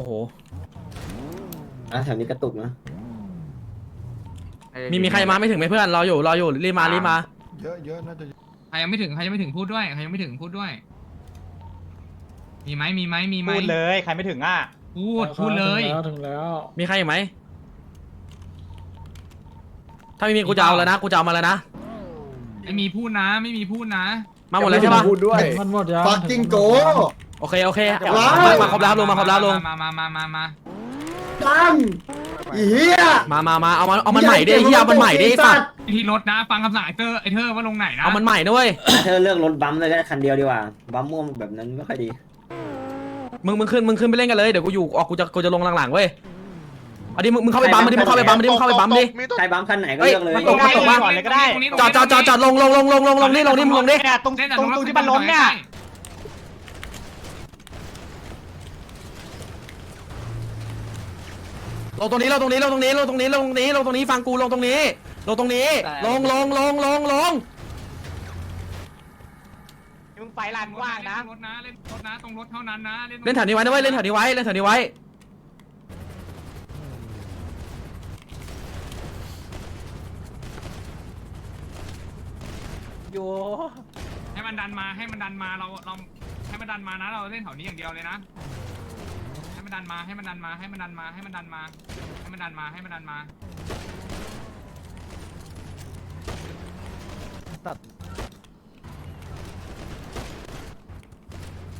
อ้โห อะแถวนี้กระตุกนะมีมีใครมาไม่ถึงไหมเพื่อนรออยู่รออยู่รีบมารีบมา เยอะเยอะน่าจะใครยังไม่ถึงใครยังไม่ถึงพูดด้วยใครยังไม่ถึงพูดด้วย มีไหมมีไหมมีไหมพูดเลยใครไม่ถึงอะพูดพูดเลย ถึงแล้วมีใครอีกไหม ถ้าไม่มีกูจะเอาแล้วนะกูจะเอามาแล้วนะ ไม่มีพูดนะ ไม่มีพูดนะ มาหมดแล้วใช่ปะพูดด้วย มันหมดยังฟักกิ้ง โกโอเค โอเคว้าว มามาครบแล้วลุงมาครบแล้วลุงมามามามามาตั้งอีเหี้ยมามามาเอามันเอามันใหม่ดิเฮียเอามันใหม่ดิสัตว์ที่รถนะ ฟังคำสั่งไอเตอร์ไอเธอว่าลงไหนนะเอามันใหม่ด้วยเธอเลือกรถบัมป์เลยก็ได้คันเดียวดีกว่า บัมป์ม่วงแบบนั้นไม่ค่อยดี มึงมึงขึ้นมึงขึ้นไปเล่นกันเลยเดี๋ยวกูอยู่ออกกูจะกูจะลงหลังๆเว้ยเอาดิมึงมึงเข้าไปบัมมาดิมึงเข้าไปบัมมาดิมึงเข้าไปบัมดิ ใครบัมป์คันไหนก็เฮ้ยเลือกเลยมันตกมันตกมาก่อนเลยก็ได้ จอดจอดจอดจอดลงลงลงลงลงลงนี่ลงนี่มึงลงดิเนี่ยตรงเล่นแต่ตรงตรงที่มันล้มเนี่ย ลงตรงนี้ลงตรงนี้ลงตรงนี้ลงตรงนี้ลงตรงนี้ลงตรงนี้ฟังกูลงตรงนี้ลงตรงนี้ ลงลงลงลงลงมึงไฟลานกว้างนะรถนะเล่นรถนะตรงรถเท่านั้นนะเล่นแถวนี้ไว้นะเว้ยเล่นแถวนี้ไว้เล่นแถวนี้ไว้อยู่ให้มันดันมาให้มันดันมาเราเราให้มันดันมานะเราเล่นแถวนี้อย่างเดียวเลยนะ มันดันมาให้มันดันมาให้มันดันมาให้มันดันมาให้มันดันมาให้มันดันมา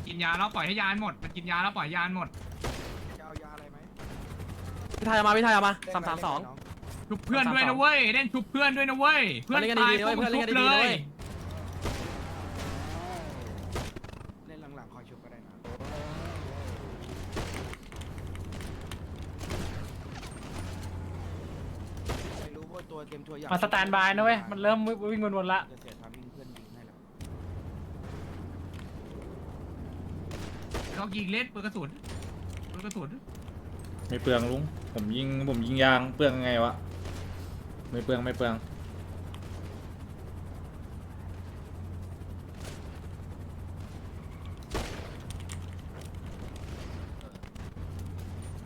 กินยาแล้วปล่อยให้ยานหมดมันกินยาแล้วปล่อยยานหมดพี่ไทยเอามาพี่ไทยเอามาสามสามสองชุบเพื่อนด้วยนะเว้ยเล่นชุบเพื่อนด้วยนะเว้ยเพื่อนเล่นกันตายดีๆนะเว้ยต้องเพื่อนเล่นชุกันบดีๆเลนะเว้ย ย เล่นหลังๆคอยชุบก็ได้นะ ไม่รู้ว่าตัว เตรียมตัวอย่างมาสแตนบายนะเว้ย มันเริ่มวิ่งวนๆละจะเสียทามิ่งเพื่อนยิงให้แล้วเรายิงเล่นปืนกระสุนปืนกระสุนไม่เปลืองลุง ผมยิงผมยิงยางเปลืองไงวะ ไม่เปลืองไม่เปลือง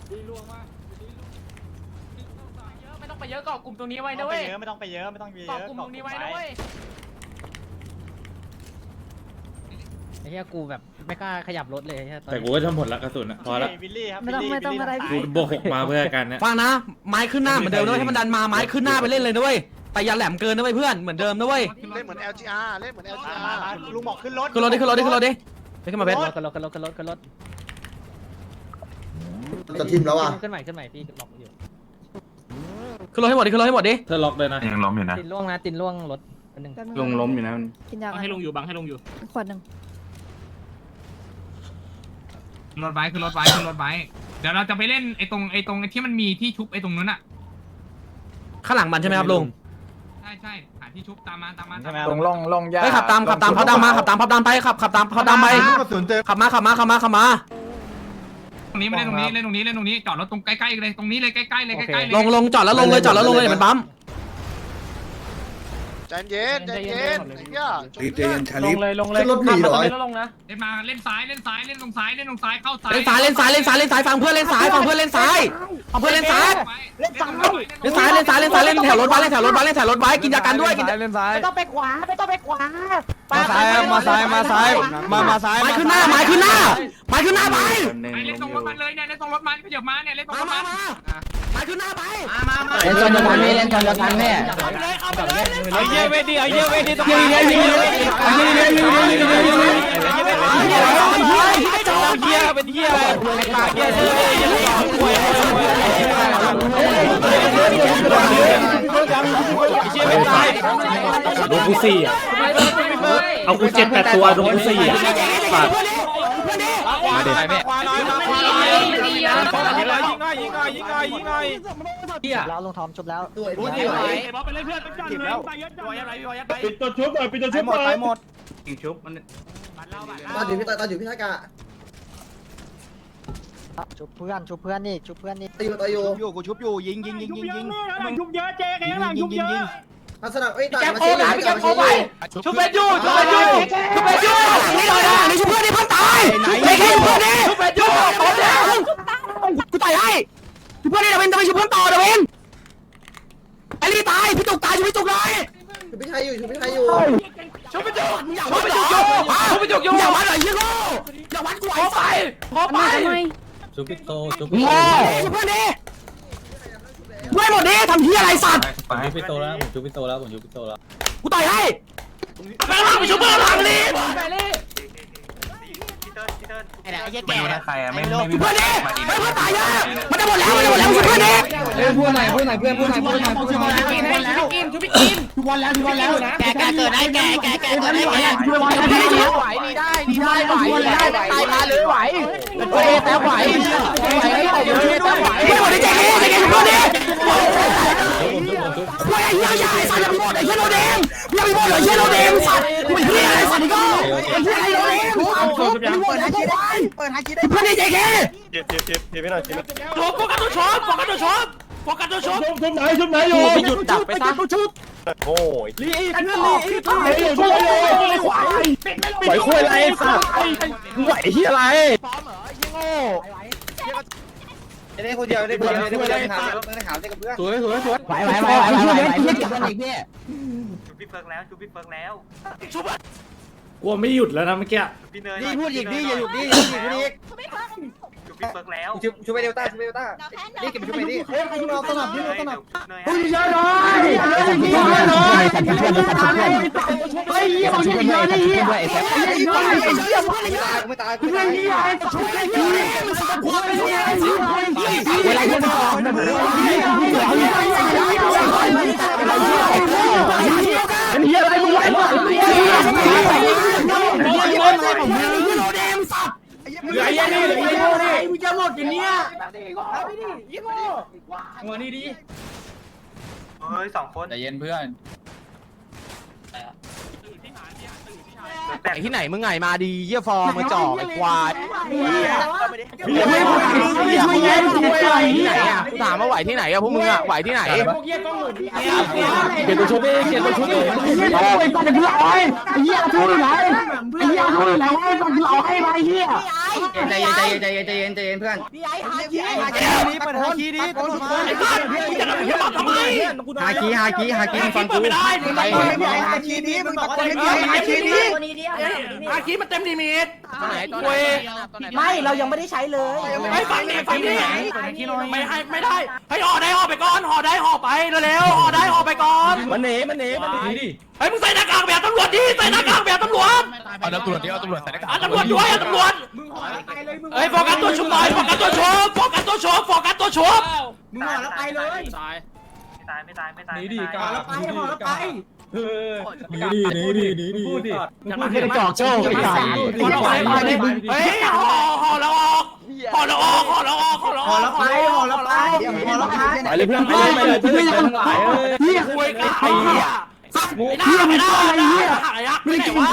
ไม่ ต้องไปเยอะเกาะกลุ่มตรงนี้ไว้ไม่ต้นะองไปเว้ยเยอะไม่ต้องไปเยอะไม่ต้องไปเยอะเกาะกลุ่มตรงนี้ไว้นะเว้ยไอ้เหี้ยกูแบบไม่กล้าขยับรถเลยไอ้เหี้ยตอนแต่นี้กูก็ทำผลละกระสุนอะพอละวิลลี่ครับไม่ต้องไม่ต้องอะไรกูโบกหกมาเพื่อกันเนี่ยฟังนะ ไม้ขึ้นหน้าเหมือนเดิมด้วยให้มันดันมาไม้ขึ้นหน้าไปเล่นเลยด้วยแต่อย่าแหลมเกินนะเว้ยเพื่อนเหมือนเดิมนะเว้ยเล่นเหมือน LGR เล่นเหมือนมา LGR มามาลุงบอกขึ้นรถ ขึ้นรถดิขึ้นรถดิขึ้นรถดิไปขึ้นมาเพชรขึ้นรถขึ้นรถขึ้นรถขึ้นรถจะทิมแล้วอะ ขึ้นใหม่ขึ้นใหม่พี่ล็อกอยู่ ขึ้นรถให้หมดดิขึ้นรถให้หมดดิเธอล็อกเลยนะยังล้มอยู่นะตินล่วงนะตินล่วงรถอันหนึ่งลงล้มอยู่นะกินยาให้ลงอยู่บังให้ลงอยู่ขวดหนึ่งรถไว้คือรถไว้คือรถไว้เดี๋ยวเราจะไปเล่นไอ้ตรงไอ้ตรงไอ้ที่มันมีที่ชุบไอ้ตรงนั้นอะข้างหลังมันใช่ไหมครับลุงใช่ใช่หาที่ชุบตามมาตามมาใช่ไหมตามลมางลงลงยาเฮ้ยขับตามขับตามเขาดำมาขับตามเขาดำไปขับขับตามเขาดำไปกระสุนเต็มขับมาขับมาขับมาขับมาต รงนี้ไม่เล่นตรงนี้เล่นตรงนี้เล่นตรงนี้จอดรถตรงใกล้ๆเลยตรงนี้เลยใกล้ๆเลยใกล้ๆเลยลงลงจอดแล้วลงเลยจอดแล้วลงเลยมันปั๊ม ใจเย็นใจเย็นไอ้เหี้ยใจเย็นชาลลิงฟ เลยลงเลยขึ้นรถหนีเหรอ ขับมาตงนี้แล้วลงนะเล่นมาเล่นซ้ายเล่นซ้ายเล่นตรงซ้ายเล่นตรงซ้ายเข้าซ้ายเล่นซ้ายเล่นซ้ายเล่นซ้ายเล่นซ้ายฟังเพื่อนเล่นซ้ายฟังเพื่อนเล่นซ้ายฟังเพื่อนเล่นซ้ายเล่นซ้ายเล่นซ้ายเล่นซ้ายเล่นซ้ายเล่นแถวรถบัสเล่นแถวรถบัสเล่นแถวรถบัสกินยากันด้วยกินเล่นซ้าย ไม่ต้องไปขวาไม่ต้องไปขวามาซ้ายมาซ้ายมาซ้ายมามาซ้ายไม้ขึ้นหน้าไม้ขึ้นหน้าไม้ขึ้นหน้าไปไปเล่นตรงรถมันเลยเนี่ยเล่นตรงรถมันขยับมาเนี่ยเล่นตรงมารถมามันมาไม้ขึ้นหน้าไปเล่นชนกันนี่เล่นชนกันนี่ เอาเยี่ยเวทีเอาเยี่ยอะเวดีเอาเยอะเวดีต้องมาเยอะเวดีเอาเยอะเวดีเอาเยอะเวดีเยี่ยเป็นเยี่ยอะไรปากเยี่ยเลยยังไม่เอาป่วยลงกูสี่อะเอากูเจ็ดแปดตัวลงกูสี่อะปากขวาเด็ดขวาหน่อยขวาหน่อย แล้วลงทอมชุบแล้วอุ้ยนี่ไหวบอสไปเลยเพื่อนไปจันเลยไปยัดไปยัดไปยัดไปปิดตัวชุบหน่อยปิดตัวชุบหมดไปหมดยิงชุบมันตอนอยู่พี่ตอนอยู่พี่ทากะชุบเพื่อนชุบเพื่อนนี่ชุบเพื่อนนี่ตีมาต่ออยู่อยู่กูชุบอยู่ยิงยิงยิงยิงยิงยุบเยอะเจ๊กันยังหลังยุบเยอะลักษณะเอ้ยต่อยแกมาโคชี้หาเลยพี่แกโคไปชุบเป็นยูชุบเป็นยูชุบเป็นยูนี่หน่อยนะนี่ช่วยเพื่อนดิเพื่อนตายไอ้แค่เพื่อนดิชุบเป็นยู โคเดียวต่อยให้เพื่อนนี่เดวินจะไปช่วยเพื่อนต่อเดวินไอ้ลี่ตายพี่จุกตายช่วยพี่จุกหน่อยชูพี่ชายอยู่ชูพี่ชายอยู่ช่วยพี่จุกมึงอย่าวัดเหรอช่วยพี่จุกอยู่อย่าวัดเหรอยี่โง่อย่าวัดกูไอ้ไฟพอไปจุปิโตจุโง่ช่วยเพื่อนดิเพื่อนหมดดิทำเฮียอะไรสัตว์ผมจุปิโตแล้วผมจุปิโตแล้วผมจุปิโตแล้วกูต่อยให้ไปหลังไปช่วยเพื่อนหลังรีบ ไอ้เนี่ยไอ้เหี้ยแก่ใครอะไม่ไม่เพื่อนดิเพื่อนตายเยอะมันจะหมดแล้วมันจะหมดแล้วช่วยเพื่อนดิ พูดหน่อยพูดหน่อยเพื่อนพูดหน่อยพูดหน่อยพูดหน่อยกินให้กินชุบไปกินทุกวันแล้วทุกวันแล้วแก่แก่เกิดได้แก่แก่แก่เกิดได้แก่ไหวนี่ได้นี่ได้ไหวได้ตายมาเลยไหวโอเคแต่ไหวไหวให้ไหวโอเคแต่ไหวไม่หมดดิเจ๊กี้เจ๊กี้ช่วยเพื่อนดิผมจุผมจุเฮ้ยไอ้เหี้ยใหญ่สัตว์อย่าไปหมดไอ้เหี้ยโนเดมอย่าไปหมดเลยเหี้ยโนเดมสัตว์ไอ้เหี้ยไอ้สัตว์นี่ก็ไอ้เหี้ยไอ้โนเดมเปิดฮาคิได้เปิดฮาคิได้เพื่อนดิเจ๊กี้เจ็บเจ็บเจ็บเจ็บไม่หน่อยเจ็บโฟกัสตัวชมโฟกัสตัวชม โฟกัสตัวชมชุบไหนชุบไหนอยู่ไปหยุดดักไปซะโอ้ยลีไอ้เพื่อนลีไอ้เหี้ยช่วยเลยไอ้ควายไหวคุยอะไรสัตว์ไหวที่อะไรจะได้คนเดียวได้คนเดียวได้คนเดียวถามได้ถามได้กับเพื่อนสวยสวยสวยไหวไหวไหวไหวไหวไหวเหี้ยเก็บกันอีกพี่จูพี่เฟิร์กแล้วจูพี่เฟิร์กแล้วชุบกลัวไม่หยุดแล้วนะเมื่อกี้พี่เนยนี่พูดอีกนี่อย่าหยุดนี่อย่าหยุดนี่ จูพี่เฟิร์กแล้วชูชูไปเดลต้าชูไปเดลต้านี่เก็บไปชูไปนี่เฮ้ยใครเราสนับนี่เราสนับเนยเยอะหน่อยเยอะหน่อยสัตว์เพื่อนสัตว์เพื่อนเฮ้ยเหี้ยมันเยอะนี่เหี้ยไอ้แซ่บไอ้เหี้ยไอ้เหี้ยไม่ตายไม่ตายเพื่อนเหี้ยไอ้ชุบไอ้เหี้ยมันสัตว์ควายเหี้ยไอ้เหี้ยเวลาเหี้ยมันออกนะเหี้ยเหี้ยเหี้ยเหี้ยเหี้ยเป็นเหี้ยอะไรมึงไหวปะเหี้ยเหี้ยเหี้ยเหี้ยเหี้ยโนเดมสัตว์ เหลือไอ้นี่เหลือไอ้นี่ มึงจะหมดกันเนี่ยเฮ้ยสองคนใจเย็นเพื่อนแต่ ไอ้ที่ไหนมึงไงมาดีเยี่ยฟอร์มาจ่อไอ้ควายไม่ไหวช่วยแย่ช่วยอะไรที่ไหนอะถามว่าไหวที่ไหนอะพวกมึงอะไหวที่ไหนเกียรติชุบเองเกียรติชุบเองไอ้เหี้ยไอ้สัตว์เพื่อนไอ้ไอ้เหี้ยช่วยไหนไอ้เหี้ยช่วยไหนไอ้สัตว์เราให้ไอ้เหี้ยใจเย็นใจเย็นใจเย็นใจเย็นใจเย็นเพื่อนพี่ไอ้หาคีนี่เปิดฮาคีนี่ต้นไม้ไอ้สัตว์มึงจะทำเหี้ยทำไมฮาคีฮาคีฮาคีฟังกูไม่ได้มึงไอ้ไม่ไม่ไอ้ฮาคีนี้มึงบอกว่าไม่ไอ้ฮาคีนี้อาคีมันเต็มลิมิตตัวไหนตัวไหนไม่เรายังไม่ได้ใช้เลยไม่ฟังดิฟังดิไม่ให้ไม่ได้ให้ห่อได้ห่อไปก่อนห่อได้ห่อไปเร็วๆห่อได้ห่อไปก่อนมันหนีมันหนีมันหนีดิเฮ้ยมึงใส่หน้ากากแบบตำรวจดิใส่หน้ากากแบบตำรวจเอาตำรวจดิเอาตำรวจใส่หน้ากากอะตำรวจด้วยอะตำรวจเฮ้ยโฟกัสตัวชุบหน่อยโฟกัสตัวชุบโฟกัสตัวชุบโฟกัสตัวชุบมึงห่อแล้วไปเลยไม่ตายไม่ตายไม่ตายหนีดิไม่กาตายแล้วไปห่อแล้วไปเออ หนีดิหนีดิหนีดิพูดดิมึงไม่ได้จอกโจ้ไอ้สัตว์เฮ้ยห่อห่อแล้วออกห่อแล้วออกห่อแล้วออกห่อแล้วอห่อแล้วไปห่อแล้วไปห่อแล้วไปไปเลยเพื่อนไปเลยไปเลยเพื่อนทั้งหลยเอ้ยเฮียคุยกันไอ้เฮียไอ้หน้าไม่ได้ไอ้เฮียไอ้ยักษ์ไม่ได้วะ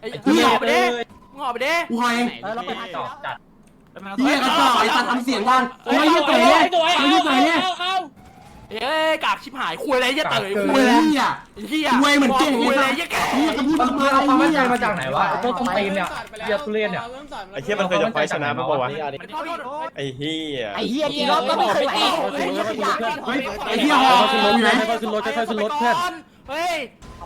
ไอ้เฮียไปดิงอไปดิหอยเราไปจอดจัดเฮียกระจอกไอ้สัตว์ทำเสียงดังโอ้ยเฮียเต๋อเฮียเต๋อ เอ้ยกากชิบหายคุยอะไรเฮียเต๋อคุยอะไรเฮียเฮียคุยเหมือนเก่งคุยอะไรเฮียแก่เฮียจะพูดทำไมเอาความมั่นใจมาจากไหนวะต้นตีนเนี่ยเฮียทุเรียนเนี่ยไอ้เฮียมันเคยจะไฟชนะมั้งปะวะไอ้เฮียไอ้เหี้ยกี่รอบก็ไม่เคยไหวไอ้เฮียหอขึ้นรถขึ้นรถขึ้นรถขึ้นรถเพื่อน เฮ้ย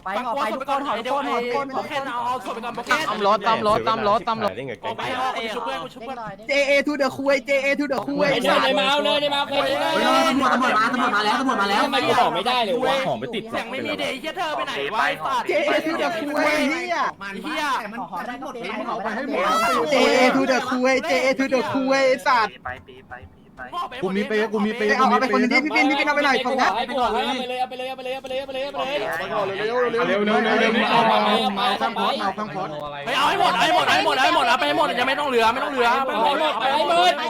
ไปออกไปทุกคนถอยทุกคนถอยทุกคนโอเคเอาเอาส่วนไปก่อนโอเคตำรถตำรถตำรถตำรถได้ไงออกไปออกไปชุบเพื่อนชุบเพื่อนเจเอทูเดอะคุยเจเอทูเดอะคุยเลยมาเอาเลยมาเคยเลยตำรวจตำรวจมาตำรวจมาแล้วตำรวจมาแล้วทำไมกูบอกไม่ได้เลยวะของไปติดเสียงไม่มีเด็กเฮียเธอไปไหนวะไอ้สัตว์เจเอทูเดอะคุยเฮียเฮียขอได้ก็เปลี่ยนขอไปให้หมดเจเอทูเดอะคุยเจเอทูเดอะคุยสัตว์ไปปีไปปีไป กูมีเปย์กูมีเปย์เอาเอาไปคนนึงที่พี่ปินพี่ปินเอาไปหน่อยของนะไปก่อนเลยไปเลยไปเลยไปเลยไปเลยไปเลยไปเลยเร็วเร็วเร็วเร็วเร็วเอามาเอามาข้ามพอดเอาข้ามพอดไปเอาให้หมดเอาให้หมดเอาให้หมดเอาให้หมดเอาไปให้หมดยังไม่ต้องเหลือไม่ต้องเหลือไปหมดไป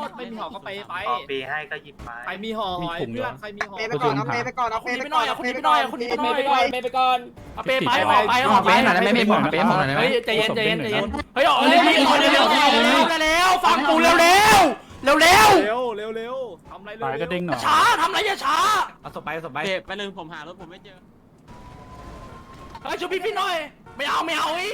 หมดไม่มีหอก็ไปไปออกปีให้ก็หยิบไปใครมีหอหอยเพื่อนใครมีหอเปไปก่อนเอาเปไปก่อนเอาคเปนนี้ไปไปหก่น่ออนยเอาคนเปนี้ไปไปหก่น่ออนยเอาคนเปนี้ไปไปหก่น่ออนยเอาไปไปออกไปออกไปออกไปออกไปหน่อยไม่ไม่หมดไม่หมดเฮ้ยใจเย็นใจเย็นใจเย็นเฮ้ยออกเร็วเร็วเร็วเร็วฟังกูเร็วเร็ว เร็วเร็วเร็วเร็วทำไรเร็วตาก็เด้งหน่อช้าทำไรอย่าช้าเอาสไปสบาสไปเจ็บไปหนึ่งผมหารถผมไม่เจอเฮ้ยช่วพี่พี่หน่อย ไม่เอาไม่เอาไอ้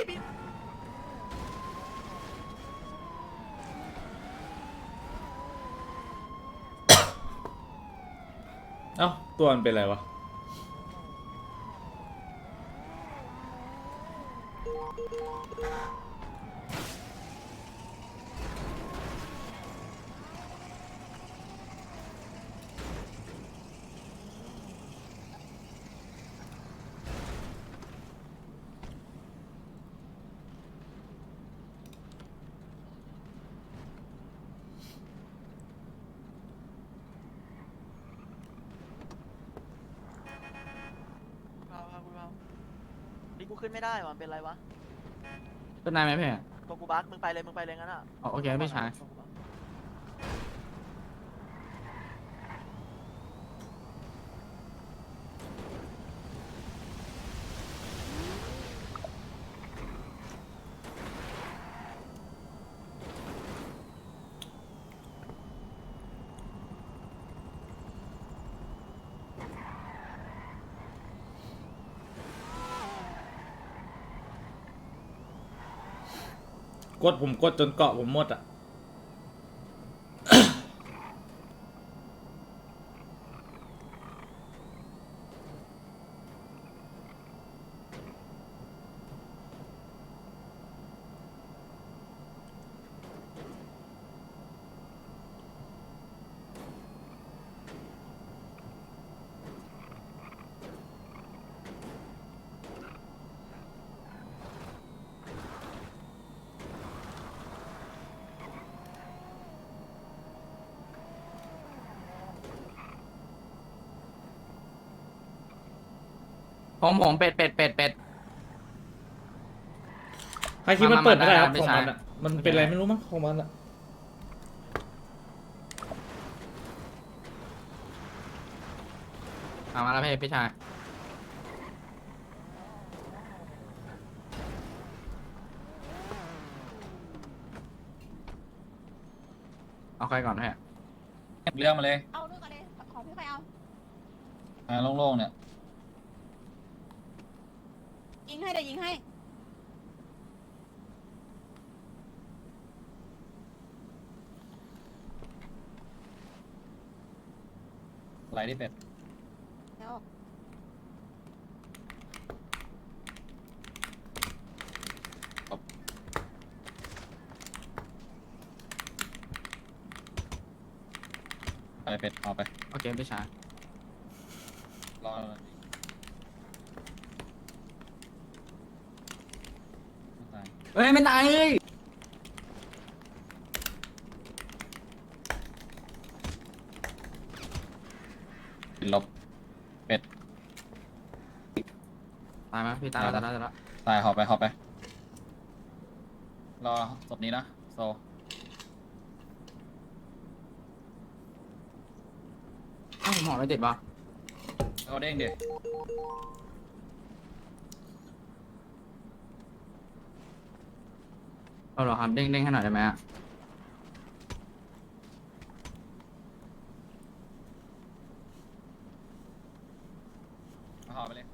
เอ้าตัวมันเป็นอะไรวะ กูขึ้นไม่ได้วะเป็นไรวะ เป็นนายไหมพี่ตัวกูบักมึงไปเลยมึงไปเลยงั้นอะ อ๋อโอเคพี่ชาย กดผมกดจนเกาะผมหมดอะ ผมผมเป็ดเป็ดเป็ดเป็ดใครคิดมันเปิดไม่ได้ครับมามาของมามันอะ มันเป็นอะไรไม่รู้มั้งของมันอะ เอามาแล้วพี่พี่ชาย เอาใครก่อนพี่เก็บเรื่องมาเลยเอาลูกกันเลย ของพี่ใครเอา อ่าโล่งๆเนี่ย ยิงให้ เดี๋ยวยิงให้ ไหลที่เป็ดแล้วไปเป็ดเอาไป โอเคพี่ชายรอตาย เฮ้ยไม่ตายเลยเป็นลบตายไหมพี่ตายแล้วตายแล้วตายแล้วตายหอบไปหอบไป รอศพนี้นะโซเอ้าผมหอไม่ติดปะเอาเด้งเด็ เอาเหรอครับเด้งเด้งให้หน่อยได้ไหมอะหอไปเลย